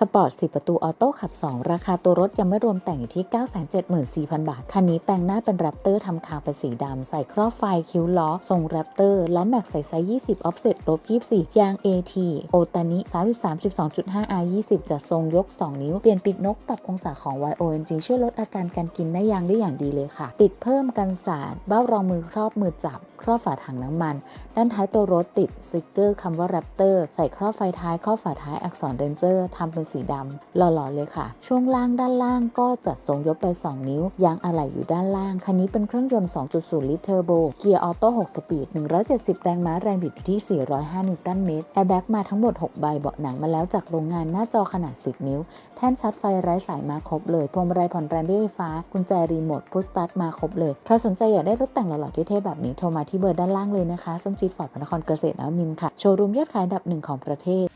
สปอร์ต4ประตูออโต้ขับ 2 ราคาตัวรถยังไม่รวมแต่งอยู่ที่ 974,000 บาท คันนี้แปลงหน้าเป็นแรปเตอร์ทำคางเป็นสีดำ ใส่ครอบไฟคิ้วล้อ ทรงแรปเตอร์ ล้อแม็กใส่ไซส์20 ออฟเซ็ตลบ24 ยาง AT โอตานิ33 12.5 R 20จะทรงยก 2 นิ้ว เปลี่ยนปีกนกปรับองศาของ YONG ช่วยลดอาการการกินหน้ยางได้อย่างดีเลยค่ะ ติดเพิ่มกันสาดเบ้ารองมือครอบมือจับ ครอบฝาถังน้ำมัน ด้านท้ายตัวรถติดสติกเกอร์คำว่า Raptor ใส่ครอบไฟท้ายครอบฝาท้ายอักษรเรนเจอร์ทำเป็นสีดำหล่อๆเลยค่ะ ช่วงล่างด้านล่างก็จัดทรงยกไป 2 นิ้วยางอะไหล่อยู่ด้านล่าง คันนี้เป็นเครื่องยนต์ 2.0 ลิตรเทอร์โบ เกียร์ออโต้6สปีด 170 แรงม้าแรงบิดอยู่ที่ 405 นิวตันเมตรแอร์แบ็กมาทั้งหมด 6 ใบเบาะหนังมาแล้วจากโรงงานหน้าจอขนาด 10 นิ้ว แท่นชาร์จไฟไร้สายมาครบเลยพวงมาลัยผ่อนแรงด้วยไฟฟ้ากุญแจรีโมทพุชสตาร์ทมาครบเลยถ้าสนใจอยากได้รถแต่งหล่อๆเท่ๆแบบนี้โทรมาที่เบอร์ด้านล่างเลยนะคะส้มจีดฟอร์ดพระนครเกษตรนวมินค่ะโชว์รูมยอดขายอันดับหนึ่งของประเทศ